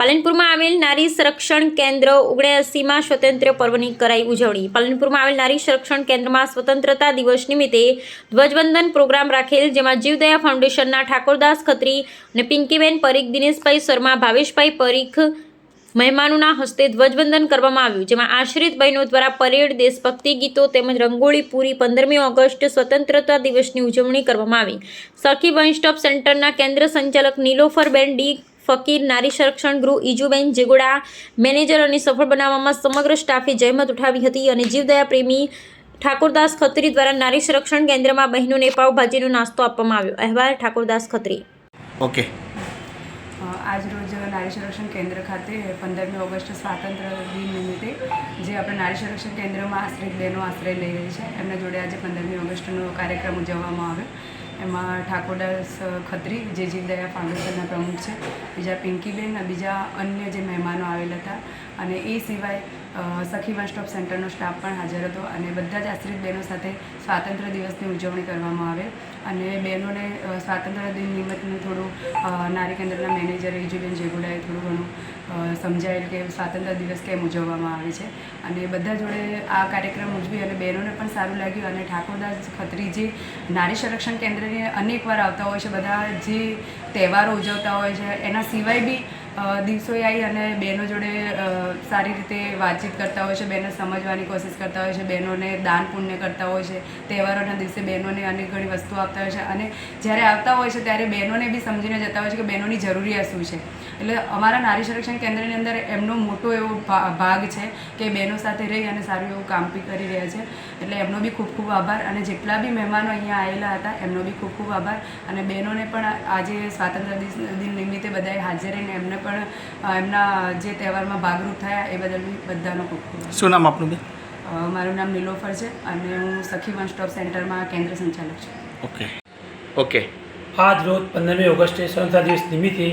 પાલનપુરમાં આવેલ નારી સંરક્ષણ કેન્દ્ર ઓગણસીમાં સ્વતંત્ર પર્વની કરાઈ ઉજવણી. પાલનપુરમાં આવેલ નારી સંરક્ષણ કેન્દ્રમાં સ્વતંત્રતા દિવસ નિમિત્તે ધ્વજવંદન પ્રોગ્રામ રાખેલ, જેમાં જીવદયા ફાઉન્ડેશનના ઠાકોરદાસ ખત્રી અને પિંકીબેન પરીખ, દિનેશભાઈ શર્મા, ભાવેશભાઈ પરીખ મહેમાનોના હસ્તે ધ્વજવંદન કરવામાં આવ્યું, જેમાં આશ્રિત બહેનો દ્વારા પરેડ, દેશભક્તિ ગીતો તેમજ રંગોળી પૂરી પંદરમી ઓગસ્ટ સ્વતંત્રતા દિવસની ઉજવણી કરવામાં આવી. સખી વન સ્ટોપ સેન્ટરના કેન્દ્ર સંચાલક નીલોફરબેન ડી ફકીર નારી સંરક્ષણ ગૃહ ઈજુબેન જેગોડા મેનેજર અને સફળ બનાવવામાં સમગ્ર સ્ટાફે જહેમત ઉઠાવી હતી અને જીવદયા પ્રેમી ઠાકોરદાસ ખત્રી દ્વારા નારી સંરક્ષણ કેન્દ્રમાં બહેનોને પાવભાજીનો નાસ્તો આપવામાં આવ્યો. અહેવાલ ઠાકોરદાસ ખત્રી. ઓકે. આજરોજ નારી સંરક્ષણ કેન્દ્ર ખાતે પંદરમી ઓગસ્ટ સ્વાતંત્ર્ય દિન નિમિત્તે જે આપણે નારી સંરક્ષણ કેન્દ્રમાં આશ્રિત બહેનો આશ્રય લઈ રહી છે. એમના જોડે આજે પંદરમી ઓગસ્ટનો કાર્યક્રમ ઉજવવામાં આવ્યો. એમાં ઠાકોરદાસ ખત્રી જે જીવદયા ફાઉન્ડેશનના પ્રમુખ છે, બીજા પિંકીબેન અને બીજા અન્ય જે મહેમાનો આવેલા હતા. અને એ સિવાય સખી વન સ્ટોપ સેન્ટરનો સ્ટાફ પણ હાજર હતો અને બધા જ આશ્રિત બહેનો સાથે સ્વાતંત્ર્ય દિવસની ઉજવણી કરવામાં આવે. અને બહેનોને સ્વાતંત્ર્ય દિન નિમિત્તનું થોડું નારી કેન્દ્રના મેનેજર ઇજુબેન જેગુડાએ થોડું ઘણું સમજાયેલ કે સ્વાતંત્ર્ય દિવસ કેમ ઉજવવામાં આવે છે. અને બધા જોડે આ કાર્યક્રમ ઉજવી અને બહેનોને પણ સારું લાગ્યું અને ઠાકોરદાસ ખત્રી જે નારી સંરક્ષણ કેન્દ્રની અનેકવાર આવતા હોય છે, બધા જે તહેવારો ઉજવતા હોય છે, એના સિવાય બી દિવસોએ આવી અને બહેનો જોડે સારી રીતે વાતચીત કરતા હોય છે બહેનો સમજવાની કોશિશ કરતા હોય છે, બહેનોને દાન પુણ્ય કરતા હોય છે, તહેવારોના દિવસે બહેનોને અનેક ઘણી વસ્તુઓ આપતા હોય છે અને જ્યારે આવતા હોય છે ત્યારે બહેનોને બી સમજીને જતા હોય છે કે બહેનોની જરૂરિયાત શું છે. એટલે અમારા નારી સંરક્ષણ કેન્દ્રની અંદર એમનો મોટો એવો ભાગ છે કે બહેનો સાથે રહી અને સારું એવું કામ બી કરી રહ્યા છે. એટલે એમનો બી ખૂબ ખૂબ આભાર અને જેટલા બી મહેમાનો અહીંયા આવેલા હતા, એમનો બી ખૂબ ખૂબ આભાર અને બહેનોને પણ આજે સ્વાતંત્ર્ય દિન નિમિત્તે બધાએ હાજર રહીને એમને પણ એમના જે તહેવારમાં ભાગરૂપ થયા એ બદલ બધાનો ખૂબ ખૂબ શું નામ આપનું બે મારું નામ નીલોફર છે અને હું સખી વન સ્ટોપ સેન્ટરમાં કેન્દ્ર સંચાલક છું. ઓકે. ઓકે. આજ રોજ પંદરમી ઓગસ્ટે સ્વતંત્રતા દિવસ નિમિત્તે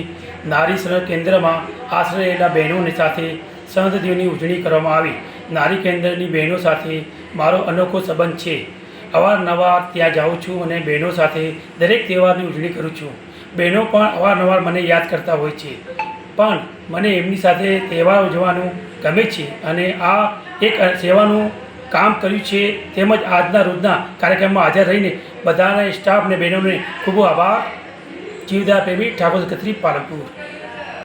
નારી સંરક્ષણ કેન્દ્રમાં આશ્રય રહેલા બહેનોની સાથે સ્વતંત્ર દિવસની ઉજવણી કરવામાં આવી. નારી કેન્દ્રની બહેનો સાથે મારો અનોખો સંબંધ છે. અવારનવાર ત્યાં જાઉં છું અને બહેનો સાથે દરેક તહેવારની ઉજવણી કરું છું. બહેનો પણ અવારનવાર મને યાદ કરતા હોય છે. પણ મને એમની સાથે તહેવાર ઉજવવાનું ગમે છે અને આ એક સેવાનું કામ કર્યું છે તેમજ આજના રોજના કાર્યક્રમમાં હાજર રહીને બધાના સ્ટાફ અને બહેનોને ખૂબ આભાર. જીવદા પ્રેમી ઠાકોર કત્રી પાલનપુર.